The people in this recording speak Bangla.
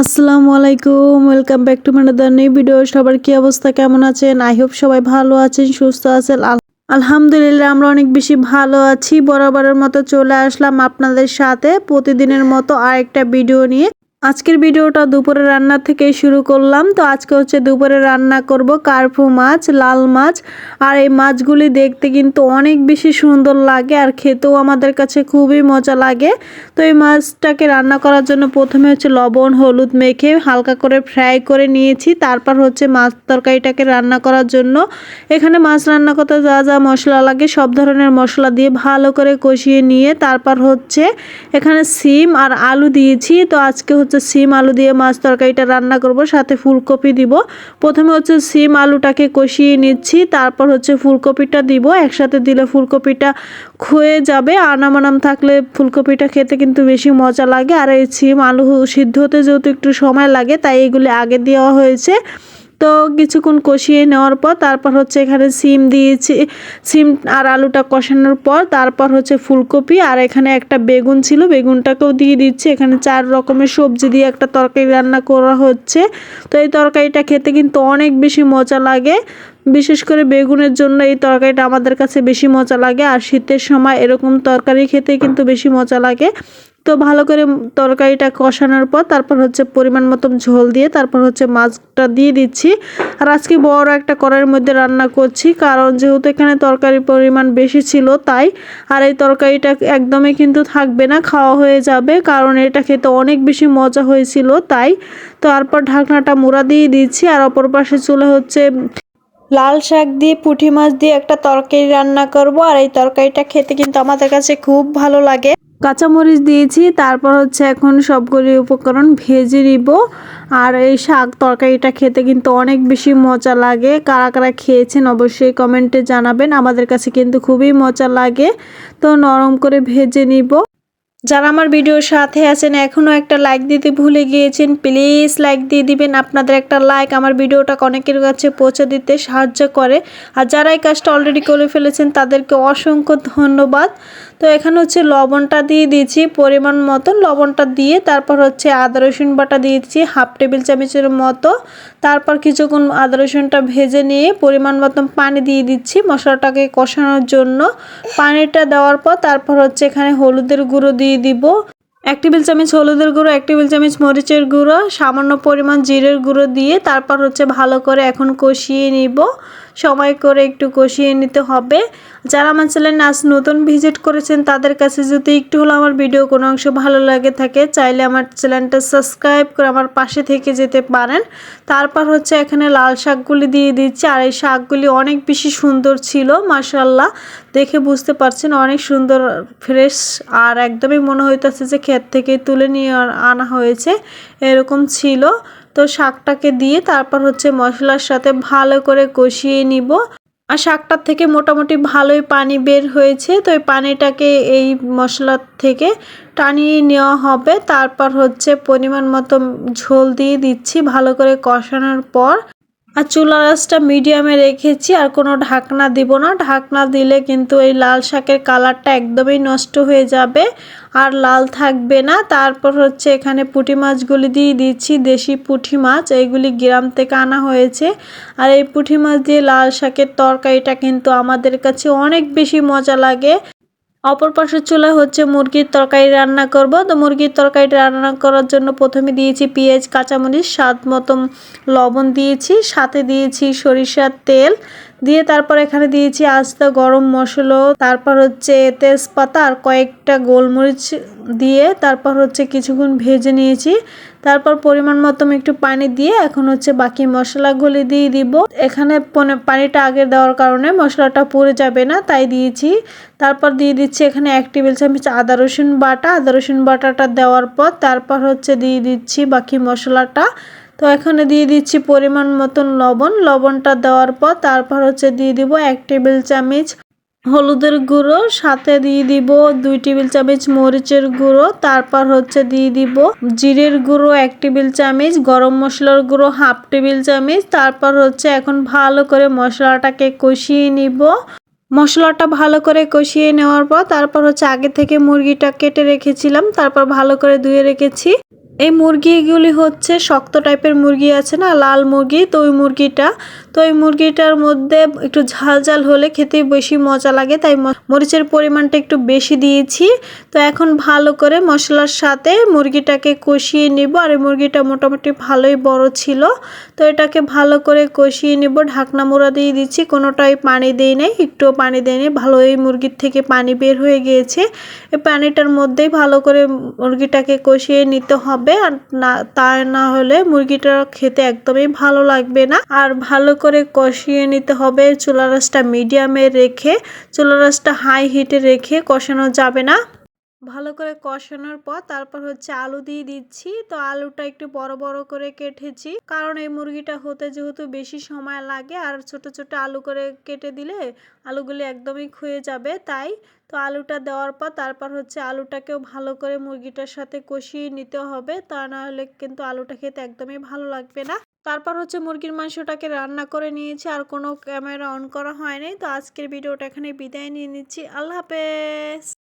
আসসালামু আলাইকুম ওয়েলকাম ব্যাক টু মানাদার নিউ ভিডিও সবার কি অবস্থা, কেমন আছেন? আই হোপ সবাই ভালো আছেন, সুস্থ আছেন। আল- আলহামদুলিল্লাহ, আমরা অনেক বেশি ভালো আছি। বরাবরের মতো চলে আসলাম আপনাদের সাথে। প্রতিদিনের মতো আরেকটা ভিডিও নিয়ে। আজকের ভিডিওটা দুপুরে রান্না থেকে শুরু করলাম। তো আজকে হচ্ছে দুপুরে রান্না করব কার্পু মাছ, লাল মাছ। আর এই মাছগুলি দেখতে কিন্তু অনেক বেশি সুন্দর লাগে আর খেতেও আমাদের কাছে খুবই মজা লাগে। তো এই মাছটাকে রান্না করার জন্য প্রথমে হচ্ছে লবণ, হলুদ মেখে হালকা করে ফ্রাই করে নিয়েছি। তারপর হচ্ছে মাছ তরকারিটাকে রান্না করার জন্য এখানে মাছ রান্না করতে যা যা মশলা লাগে সব ধরনের মশলা দিয়ে ভালো করে কষিয়ে নিয়ে তারপর হচ্ছে এখানে সিম আর আলু দিয়েছি। তো আজকে হচ্ছে সিম আলু দিয়ে মাছ তরকারিটা রান্না করব, সাথে ফুলকপি দিব। প্রথমে হচ্ছে সিম আলুটাকে কষিয়ে নিচ্ছি, তারপর হচ্ছে ফুলকপিটা দিব। একসাথে দিলে ফুলকপিটা ক্ষয়ে যাবে। আনাম আনাম থাকলে ফুলকপিটা খেতে কিন্তু বেশি মজা লাগে। আর এই সিম আলু সিদ্ধ হতে যেহেতু একটু সময় লাগে, তাই এগুলি আগে দেওয়া হয়েছে। তো কিছুক্ষণ কষিয়ে নেওয়ার পর তারপর হচ্ছে এখানে সিম দিয়েছি, সিম আর আলুটা কষানোর পর তারপর হচ্ছে ফুলকপি আর এখানে একটা বেগুন ছিল, বেগুনটাকেও দিয়ে দিচ্ছি। এখানে চার রকমের সবজি দিয়ে একটা তরকারি রান্না করা হচ্ছে। তো এই তরকারিটা খেতে কিন্তু অনেক বেশি মজা লাগে। বিশেষ করে বেগুনের জন্য এই তরকারিটা আমাদের কাছে বেশি মজা লাগে, আর শীতের সময় এরকম তরকারি খেতে কিন্তু বেশি মজা লাগে। তো ভালো করে তরকারিটা কষানোর পর তারপর হচ্ছে পরিমাণ মতন ঝোল দিয়ে তারপর হচ্ছে মাছটা দিয়ে দিচ্ছি। আর আজকে বড় একটা কড়াইয়ের মধ্যে রান্না করছি, কারণ যেহেতু এখানে তরকারির পরিমাণ বেশি ছিল তাই, আর এই তরকারিটা একদমই কিন্তু থাকবে না, খাওয়া হয়ে যাবে, কারণ এটা খেতে অনেক বেশি মজা হয়েছিল তাই। তো তারপর ঢাকনাটা মুড়া দিয়ে দিচ্ছি, আর অপর পাশে চলে হচ্ছে লাল শাক দিয়ে, পুঁটি মাছ দিয়ে একটা তরকারি রান্না করব। আর এই তরকারিটা খেতে কিন্তু আমাদের কাছে খুব ভালো লাগে। কাঁচামরিচ দিয়েছি, তারপর হচ্ছে এখন সবগুলি উপকরণ ভেজে নিব। আর এই শাক তরকারিটা খেতে কিন্তু অনেক বেশি মজা লাগে। কারা কারা খেয়েছেন অবশ্যই কমেন্টে জানাবেন। আমাদের কাছে কিন্তু খুবই মজা লাগে। তো নরম করে ভেজে নিব। যারা আমার ভিডিওর সাথে আছেন, এখনও একটা লাইক দিতে ভুলে গিয়েছেন প্লিজ লাইক দিয়ে দিবেন। আপনাদের একটা লাইক আমার ভিডিওটা অনেকের কাছে পৌঁছে দিতে সাহায্য করে। আর যারা এই কাজটা অলরেডি করে ফেলেছেন, তাদেরকে অসংখ্য ধন্যবাদ। তো এখানে হচ্ছে লবণটা দিয়ে দিয়েছি, পরিমাণ মতন লবণটা দিয়ে তারপর হচ্ছে আদা, রসুন বাটা দিয়েছি, হাফ টেবিল চামচের মতো। তারপর কিছুক্ষণ আদা, রসুনটা ভেজে নিয়ে পরিমাণ মতন পানি দিয়ে দিচ্ছি মশলাটাকে কষানোর জন্য। পানিটা দেওয়ার পর তারপর হচ্ছে এখানে হলুদের গুঁড়ো দিয়ে দিব। এক টেবিল চামচ হলুদের গুঁড়ো, এক টেবিল চামচ মরিচের গুঁড়ো, সামান্য পরিমাণ জিরের গুঁড়ো দিয়ে তারপর হচ্ছে ভালো করে এখন কষিয়ে নিব। সময় করে একটু কষিয়ে নিতে হবে। যারা আমার চ্যানেল আজ নতুন ভিজিট করেছেন, তাদের কাছে যদি একটু হলো আমার ভিডিও কোনো অংশ ভালো লাগে থাকে, চাইলে আমার চ্যানেলটা সাবস্ক্রাইব করে আমার পাশে থেকে যেতে পারেন। তারপর হচ্ছে এখানে লাল শাকগুলি দিয়ে দিচ্ছি, আর এই শাকগুলি অনেক বেশি সুন্দর ছিল মাসাল্লাহ দেখে বুঝতে পারছেন অনেক সুন্দর, ফ্রেশ, আর একদমই মনে হইতেছে যে ক্ষেত থেকে তুলে নিয়ে আনা হয়েছে, এরকম ছিল। তো শাকটাকে দিয়ে তারপর হচ্ছে মশলার সাথে ভালো করে কষিয়ে নিব। আর শাকটার থেকে মোটামুটি ভালোই পানি বের হয়েছে। তো এই পানিটাকে এই মশলার থেকে টানিয়ে নেওয়া হবে। তারপর হচ্ছে পরিমাণ মতো ঝোল দিয়ে দিচ্ছি ভালো করে কষানোর পর। আর চুলা রাসটা মিডিয়ামে রেখেছি, আর কোনো ঢাকনা দিব না। ঢাকনা দিলে কিন্তু এই লাল শাকের কালারটা একদমই নষ্ট হয়ে যাবে, আর লাল থাকবে না। তারপর হচ্ছে এখানে পুঁটি মাছগুলি দিয়ে দিচ্ছি, দেশি পুঁটি মাছ এইগুলি গ্রাম থেকে আনা হয়েছে। আর এই পুঁটি মাছ দিয়ে লাল শাকের তরকারিটা কিন্তু আমাদের কাছে অনেক বেশি মজা লাগে। অপর পাশের চুলা হচ্ছে মুরগির তরকারি রান্না করব। তো মুরগির তরকারি রান্না করার জন্য প্রথমে দিয়েছি পেঁয়াজ, কাঁচামরিচ, স্বাদ মতন লবণ দিয়েছি, সাথে দিয়েছি সরিষার তেল। দিয়ে তারপর এখানে দিয়েছি আস্ত গরম মশলা, তারপর হচ্ছে তেজপাতা আর কয়েকটা গোলমরিচ দিয়ে তারপর হচ্ছে কিছুক্ষণ ভেজে নিয়েছি। তারপর পরিমাণ মতো একটু পানি দিয়ে এখন হচ্ছে বাকি মশলাগুলি দিয়ে দিব। এখানে পনে- পানিটা আগে দেওয়ার কারণে মশলাটা পুড়ে যাবে না, তাই দিয়েছি। তারপর দিয়ে দিচ্ছি এখানে এক টেবিল চামচ আদা রসুন বাটা। আদা রসুন বাটাটা দেওয়ার পর তারপর হচ্ছে দিয়ে দিচ্ছি বাকি মশলাটা। তো এখানে দিয়ে দিচ্ছি পরিমাণ মতন লবণ। লবণটা দেওয়ার পর তারপর হচ্ছে দিয়ে দিব এক টেবিল চামচ হলুদের গুঁড়ো। সাথে দিয়ে দিব দুই টেবিল চামচ মরিচের গুঁড়ো। তারপর হচ্ছে দিয়ে দিব জিরের গুঁড়ো এক টেবিল চামচ, গরম মশলার গুঁড়ো হাফ টেবিল চামচ। তারপর হচ্ছে এখন ভালো করে মশলাটাকে কষিয়ে নিব। মশলাটা ভালো করে কষিয়ে নেওয়ার পর তারপর হচ্ছে আগে থেকে মুরগিটা কেটে রেখেছিলাম। তারপর ভালো করে ধুয়ে রেখেছি। এই মুরগিগুলি হচ্ছে শক্ত টাইপের মুরগি আছে না? লাল মুরগি তো ওই মুরগিটা। তো ওই মুরগিটার মধ্যে একটু ঝাল ঝাল হলে খেতে বেশি মজা লাগে, তাই মরিচের পরিমাণটা একটু বেশি দিয়েছি। তো এখন ভালো করে মশলার সাথে মুরগিটাকে কষিয়ে নিব, আর এই মুরগিটা মোটামুটি ভালোই বড় ছিল। তো এটাকে ভালো করে কষিয়ে নিব, ঢাকনা মোড়া দিয়ে দিচ্ছি কোনোটাই পানি দিই নাই, একটুও পানি দিই নাই, ভালো এই মুরগির থেকে পানি বের হয়ে গিয়েছে। এই পানিটার মধ্যেই ভালো করে মুরগিটাকে কষিয়ে নিতে হবে, আর না, তা না হলে মুরগিটা খেতে একদমই ভালো লাগবে না। আর ভালো করে কষিয়ে নিতে হবে। চুলা রাসটা মিডিয়ামে রেখে চুলা রাসটা হাই হিটে রেখে কষানো যাবে না। ভালো করে কষানোর পর তারপর হচ্ছে আলু দিয়ে দিচ্ছি। তো আলুটা একটু বড় বড় করে কেটেছি। কারণ এই মুরগিটা হতে যেহেতু বেশি সময় লাগে, আর ছোট ছোট আলু করে কেটে দিলে আলুগুলি একদমই ক্ষয়ে যাবে। তাই তো আলুটা দেওয়ার পর তারপর হচ্ছে আলুটাকেও ভালো করে মুরগিটার সাথে কষিয়ে নিতে হবে। তা না হলে কিন্তু আলুটা খেতে একদমই ভালো লাগবে না। তারপর হচ্ছে মুরগির মাংসটাকে রান্না করে নিয়েছি, আর কোনো ক্যামেরা অন করা হয়নি। তো আজকের ভিডিওটা এখানে বিদায় নিয়ে নিচ্ছি। আল্লাহ হাফেজ।